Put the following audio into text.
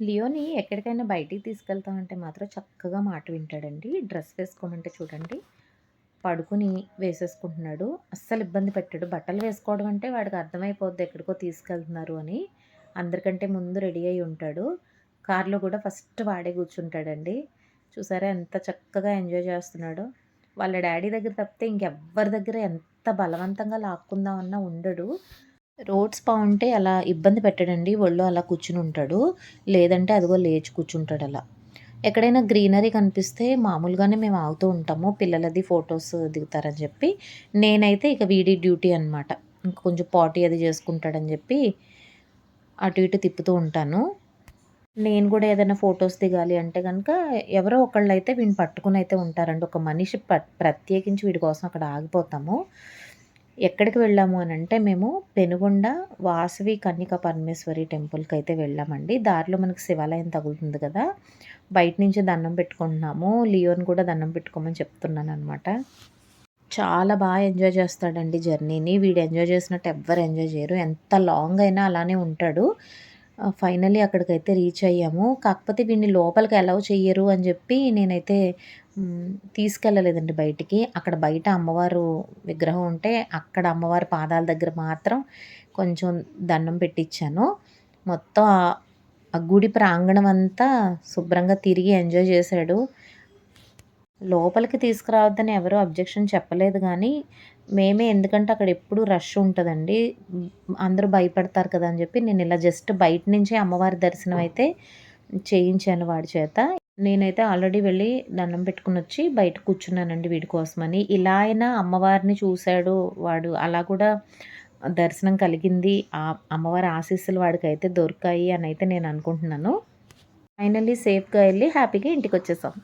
లియోని ఎక్కడికైనా బయటికి తీసుకెళ్తామంటే మాత్రం చక్కగా మాట వింటాడండి. డ్రెస్ వేసుకోమంటే చూడండి, పడుకొని వేసేసుకుంటున్నాడు. అస్సలు ఇబ్బంది పెట్టాడు. బట్టలు వేసుకోవడం అంటే వాడికి అర్థమైపోద్ది ఎక్కడికో తీసుకెళ్తున్నారు అని. అందరికంటే ముందు రెడీ అయి ఉంటాడు. కార్‌లో కూడా ఫస్ట్ వాడే కూర్చుంటాడండి. చూసారా ఎంత చక్కగా ఎంజాయ్ చేస్తున్నాడో. వాళ్ళ డాడీ దగ్గర తప్పితే ఇంకెవ్వరి దగ్గర ఎంత బలవంతంగా లాక్కుందామన్నా ఉండడు. రోడ్స్ బాగుంటే అలా ఇబ్బంది పెట్టడండి. ఒళ్ళు అలా కూర్చుని ఉంటాడు. లేదంటే అదిగో లేచి కూర్చుంటాడు అలా. ఎక్కడైనా గ్రీనరీ కనిపిస్తే మామూలుగానే మేము ఆగుతూ ఉంటాము. పిల్లలది ఫోటోస్ దిగుతారని చెప్పి. నేనైతే ఇక వీడి డ్యూటీ అనమాట. ఇంక కొంచెం పాటీ అది చేసుకుంటాడని చెప్పి అటు ఇటు తిప్పుతూ ఉంటాను. నేను కూడా ఏదైనా ఫొటోస్ దిగాలి అంటే కనుక ఎవరో ఒకళ్ళు అయితే వీడిని పట్టుకుని అయితే ఉంటారండి. ఒక మనిషి ప్రత్యేకించి వీడి కోసం అక్కడ ఆగిపోతాము. ఎక్కడికి వెళ్ళాము అని అంటే మేము పెనుగొండ వాసవి కన్యక పరమేశ్వరి టెంపుల్కి అయితే వెళ్ళామండి. దారిలో మనకి శివాలయం తగులుతుంది కదా. బయట నుంచి దండం పెట్టుకుంటున్నాము. లియోని కూడా దండం పెట్టుకోమని చెప్తున్నాను అనమాట చాలా బాగా ఎంజాయ్ చేస్తాడండి జర్నీని. వీడు ఎంజాయ్ చేసినట్టు ఎవ్వరు ఎంజాయ్ చేయరు. ఎంత లాంగ్ అయినా అలానే ఉంటాడు. ఫైనలీ అక్కడికైతే రీచ్ అయ్యాము. కాకపోతే వీడిని లోపలికి అలౌ చెయ్యరు అని చెప్పి నేనైతే తీసుకెళ్ళలేదండి బయటికి. అక్కడ బయట అమ్మవారు విగ్రహం ఉంటే అక్కడ అమ్మవారి పాదాల దగ్గర మాత్రం కొంచెం దండం పెట్టించాను మొత్తం ఆ గుడి ప్రాంగణం అంతా శుభ్రంగా తిరిగి ఎంజాయ్ చేశాడు. లోపలికి తీసుకురావద్దని ఎవరు అబ్జెక్షన్ చెప్పలేదు కానీ మేమే ఎందుకంటే అక్కడ ఎప్పుడు రష్ ఉంటుందండి. అందరూ భయపడతారు కదా అని చెప్పి నేను ఇలా జస్ట్ బయట నుంచే అమ్మవారి దర్శనం అయితే చేయించాను వాడి చేత. నేనైతే ఆల్రెడీ వెళ్ళి దండం పెట్టుకుని వచ్చి బయట కూర్చున్నానండి వీడి కోసమని. ఇలా అయినా అమ్మవారిని చూశాడు వాడు. అలా కూడా దర్శనం కలిగింది. ఆ అమ్మవారి ఆశీస్సులు వాడికి అయితే దొరికాయి అని అయితే నేను అనుకుంటున్నాను. ఫైనల్లీ సేఫ్గా వెళ్ళి హ్యాపీగా ఇంటికి వచ్చేసాం.